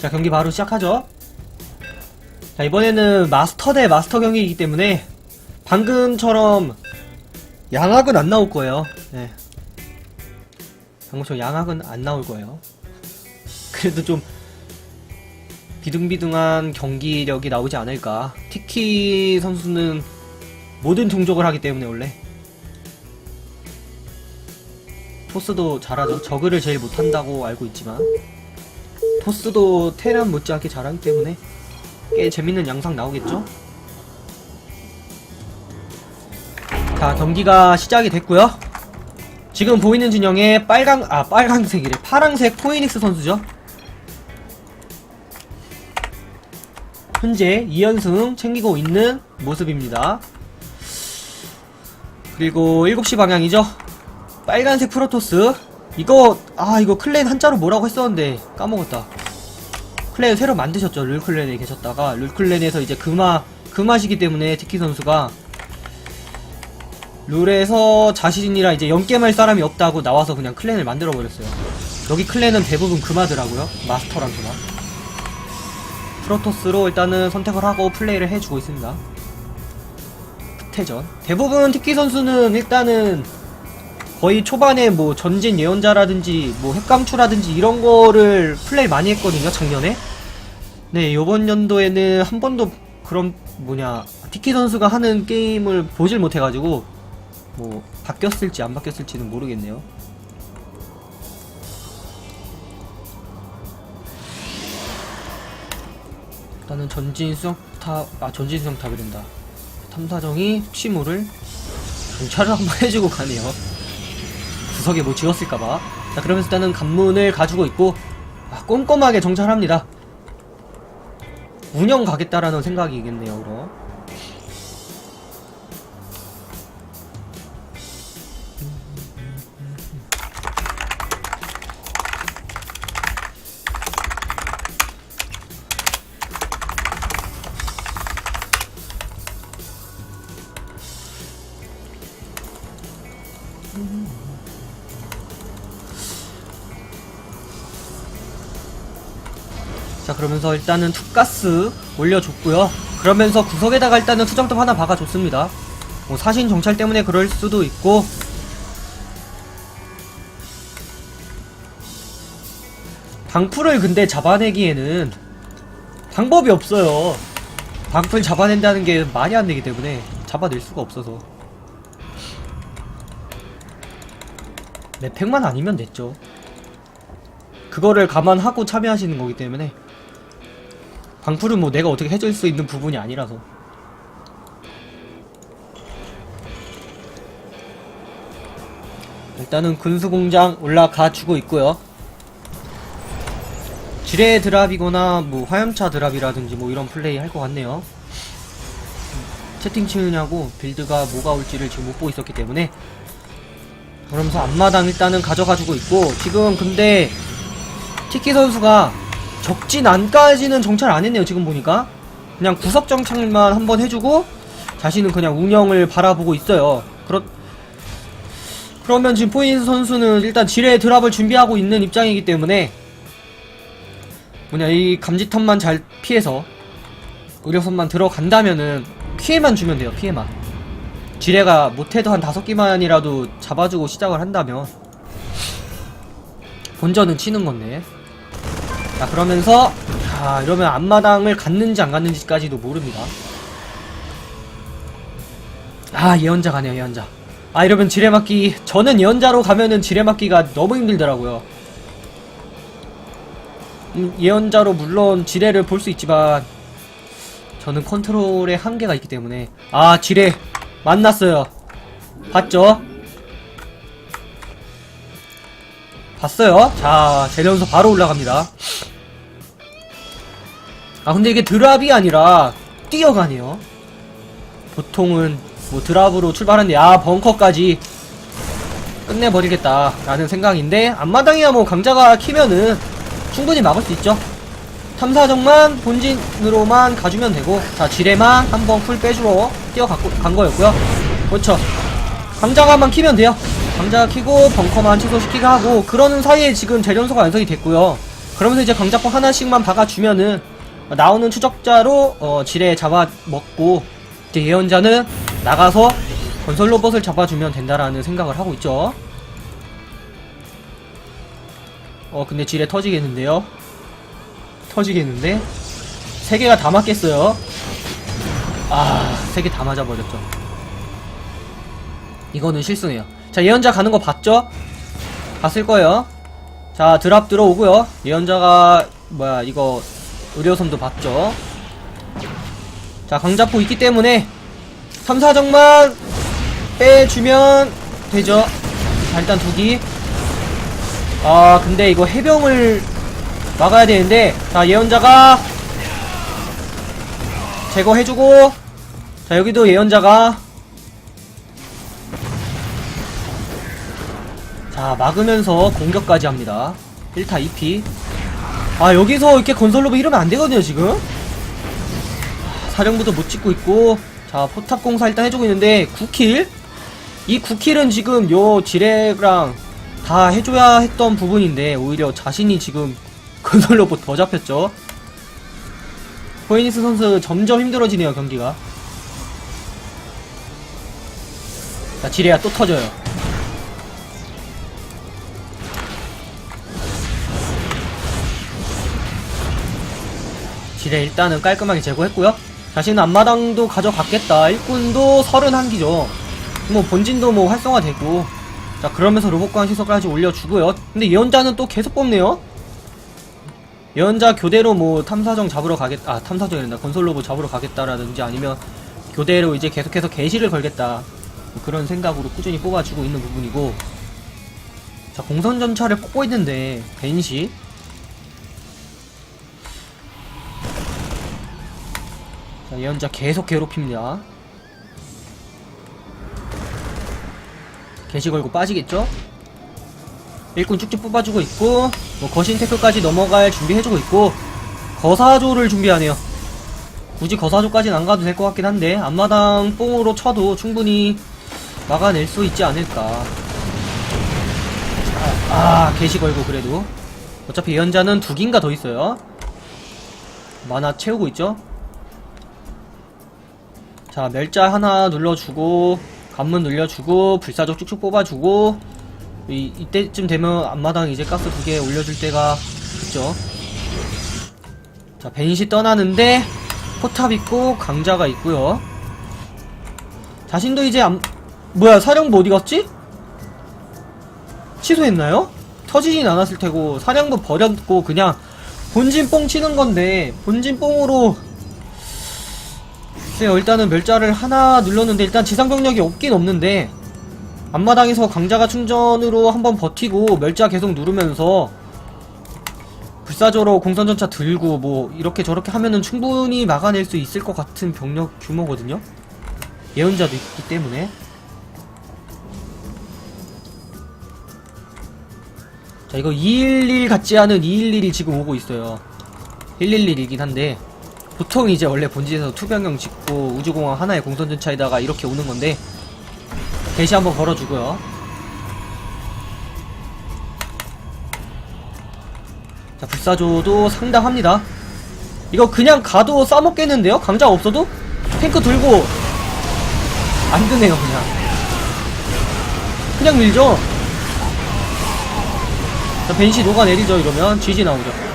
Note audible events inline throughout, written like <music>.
자 경기 바로 시작하죠. 자 이번에는 마스터 대 마스터 경기이기 때문에 방금처럼 양악은 안 나올 거예요. 네. 방금처럼 양악은 안 나올 거예요. 그래도 좀 비등비등한 경기력이 나오지 않을까. 티키 선수는 모든 종족을 하기 때문에 원래. 토스도 잘하죠. 저그를 제일 못한다고 알고 있지만 토스도 테란 못지않게 잘하기 때문에 꽤 재밌는 양상 나오겠죠? 자 경기가 시작이 됐고요. 지금 보이는 진영에 빨강 아 빨강색이래. 파랑색 포이닉스 선수죠. 현재 2연승 챙기고 있는 모습입니다. 그리고 7시 방향이죠. 빨간색 프로토스. 이거 아 이거 클랜 한자로 뭐라고 했었는데 까먹었다 클랜 새로 만드셨죠 룰클랜에 계셨다가. 룰클랜에서 이제 금화 금화시기 때문에 티키 선수가 룰에서 자신이랑 이제 연게임할 사람이 없다고 나와서 그냥 클랜을 만들어 버렸어요. 여기 클랜은 대부분 금화더라고요 마스터랑 금화. 프로토스로 일단은 선택을 하고 플레이를 해주고 있습니다. 태전. 대부분 티키 선수는 일단은 거의 초반에 뭐 전진 예언자라든지 뭐 핵강추라든지 이런 거를 플레이 많이 했거든요 작년에 네 요번 연도에는 한 번도 그런 뭐냐 티키 선수가 하는 게임을 보질 못해가지고 뭐 바뀌었을지 안 바뀌었을지는 모르겠네요. 일단은 전진 수정탑 아 전진 수정탑이 된다. 탐사정이 모를 정찰을 한번 <laughs> 해주고 가네요. 구석에 뭐 지었을까봐. 자 그러면서 일단은 관문을 가지고 있고 아, 꼼꼼하게 정찰합니다 운영 가겠다라는 생각이겠네요 그럼 그러면서 일단은 투가스 올려줬고요. 그러면서 구석에다가 일단은 수정탑 하나 박아줬습니다. 뭐 사신 정찰 때문에 그럴 수도 있고. 방풀을 근데 잡아내기에는 방법이 없어요. 방풀 잡아낸다는 게 말이 안 되기 때문에 잡아낼 수가 없어서. 내 팩만 아니면 됐죠. 그거를 감안하고 참여하시는 거기 때문에 방풀은 뭐 내가 어떻게 해줄 수 있는 부분이 아니라서. 일단은 군수공장 올라가 주고 있고요. 지뢰 드랍이거나 뭐 화염차 드랍이라든지 뭐 이런 플레이 할 것 같네요. 채팅 치느냐고 빌드가 뭐가 올지를 지금 못 보고 있었기 때문에. 그러면서 앞마당 일단은 가져가지고 있고 지금 근데 티키 선수가 적진 안까지는 정찰 안 했네요 지금 보니까. 그냥 구석 정찰만 한번 해주고 자신은 그냥 운영을 바라보고 있어요. 그렇 그러면 지금 포인트 선수는 일단 지뢰 드랍을 준비하고 있는 입장이기 때문에 뭐냐 이 감지턴만 잘 피해서 의료선만 들어간다면은 피해만 주면 돼요 피해만. 지뢰가 못해도 한 다섯 개만이라도 잡아주고 시작을 한다면 본전은 치는 건데 자 그러면서 자 이러면 앞마당을 갔는지 안 갔는지까지도 모릅니다. 아 예언자 가네요 예언자. 아 이러면 지뢰맞기 저는 예언자로 가면은 지뢰맞기가 너무 힘들더라고요. 음, 예언자로 물론 지뢰를 볼 수 있지만 저는 컨트롤에 한계가 있기 때문에. 아 지뢰 만났어요. 봤죠? 봤어요? 자 재련소 바로 올라갑니다 아 근데 이게 드랍이 아니라 뛰어가네요. 보통은 뭐 드랍으로 출발하는데 아 벙커까지 끝내버리겠다 라는 생각인데 앞마당이야 뭐 강자가 키면은 충분히 막을 수 있죠. 탐사정만 본진으로만 가주면 되고 자 지뢰만 한번 풀 빼주러 뛰어간 거였고요. 그렇죠. 강자가만 키면 돼요. 강자가 키고 벙커만 취소시키게 하고 그러는 사이에 지금 재련소가 완성이 됐고요. 그러면서 이제 강자포 하나씩만 박아주면은 나오는 추적자로 어, 지뢰 잡아먹고 이제 예언자는 나가서 건설 로봇을 잡아주면 된다라는 생각을 하고 있죠. 어 근데 지뢰 터지겠는데요? 터지겠는데? 세 개가 다 맞겠어요. 아, 세 개 다 맞아버렸죠. 이거는 실수네요. 자, 예언자 가는 거 봤죠? 봤을 거예요. 자, 드랍 들어오고요. 예언자가 뭐야 이거 의료선도 봤죠. 자, 강자포 있기 때문에 탐사정만 빼주면 되죠. 자, 일단 두기. 아, 근데 이거 해병을 막아야 되는데, 자, 예언자가 제거해주고, 자, 여기도 예언자가 자, 막으면서 공격까지 합니다. 1타 2피. 아, 여기서 이렇게 건설로브 이러면 안 되거든요, 지금. 사령부도 못 찍고 있고, 자, 포탑 공사 일단 해주고 있는데, 9킬? 이 9킬은 지금 요 지뢰랑 다 해줘야 했던 부분인데, 오히려 자신이 지금 <laughs> 건설로브 더 잡혔죠. 포이니스 선수 점점 힘들어지네요, 경기가. 자, 지뢰야 또 터져요. 지뢰 일단은 깔끔하게 제거했고요. 자신은 앞마당도 가져갔겠다. 일꾼도 31기죠. 뭐 본진도 뭐 활성화되고 자 그러면서 로봇관 시설까지 올려주고요. 근데 예언자는 또 계속 뽑네요. 예언자 교대로 뭐 탐사정 잡으러 가겠 아 탐사정이란다 건설 로봇 잡으러 가겠다라든지 아니면 교대로 이제 계속해서 개시를 걸겠다 뭐 그런 생각으로 꾸준히 뽑아주고 있는 부분이고 자 공선 전차를 뽑고 있는데 벤시 자, 예언자 계속 괴롭힙니다. 개시 걸고 빠지겠죠? 일꾼 쭉쭉 뽑아주고 있고, 뭐 거신 태클까지 넘어갈 준비해주고 있고, 거사조를 준비하네요. 굳이 거사조까지는 안 가도 될 것 같긴 한데, 앞마당 뽕으로 쳐도 충분히 막아낼 수 있지 않을까. 아, 아 개시 걸고 그래도. 어차피 예언자는 두 개인가 더 있어요. 만화 채우고 있죠? 자 멸자 하나 눌러주고 관문 눌려주고 불사조 쭉쭉 뽑아주고 이, 이때쯤 되면 앞마당 이제 가스 두 개 올려줄 때가 있죠 자 벤시 떠나는데 포탑 있고 강자가 있고요 자신도 이제 안, 뭐야 사령부 어디 갔지? 취소했나요? 터지진 않았을 테고 사령부 버렸고 그냥 본진 뽕 치는 건데 본진 뽕으로 글쎄요. 일단은 멸자를 하나 눌렀는데 일단 지상병력이 없긴 없는데 앞마당에서 강자가 충전으로 한번 버티고 멸자 계속 누르면서 불사조로 공선전차 들고 뭐 이렇게 저렇게 하면은 충분히 막아낼 수 있을 것 같은 병력 규모거든요. 예언자도 있기 때문에. 자 이거 211 같지 않은 211이 지금 오고 있어요. 111이긴 한데 보통 이제 원래 본진에서 투병경 짓고 우주공항 하나의 공선전차에다가 이렇게 오는 건데 대시 한번 걸어주고요. 자 불사조도 상당합니다. 이거 그냥 가도 싸먹겠는데요? 강자 없어도? 탱크 들고 안 드네요 그냥 그냥 밀죠 자 벤시 녹아내리죠 이러면 GG 나오죠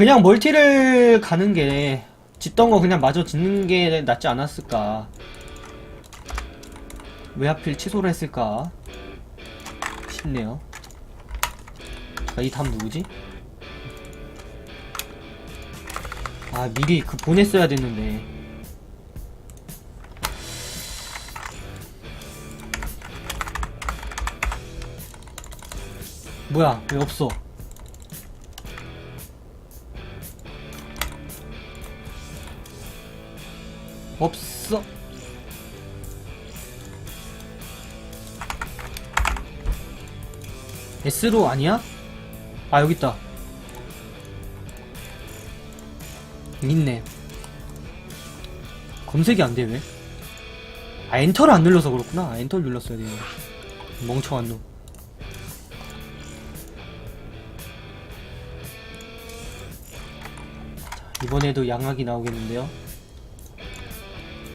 그냥 멀티를 가는 게 짓던 거 그냥 마저 짓는 게 낫지 않았을까? 왜 하필 취소를 했을까? 싶네요. 자, 이 다음 누구지? 아 미리 그 보냈어야 됐는데. 뭐야 왜 없어 없어. S로 아니야? 아 여기 있다. 있네. 검색이 안 돼 왜? 아 엔터를 안 눌러서 그렇구나. 아, 엔터를 눌렀어야 되네 멍청한 놈. 이번에도 양악이 나오겠는데요.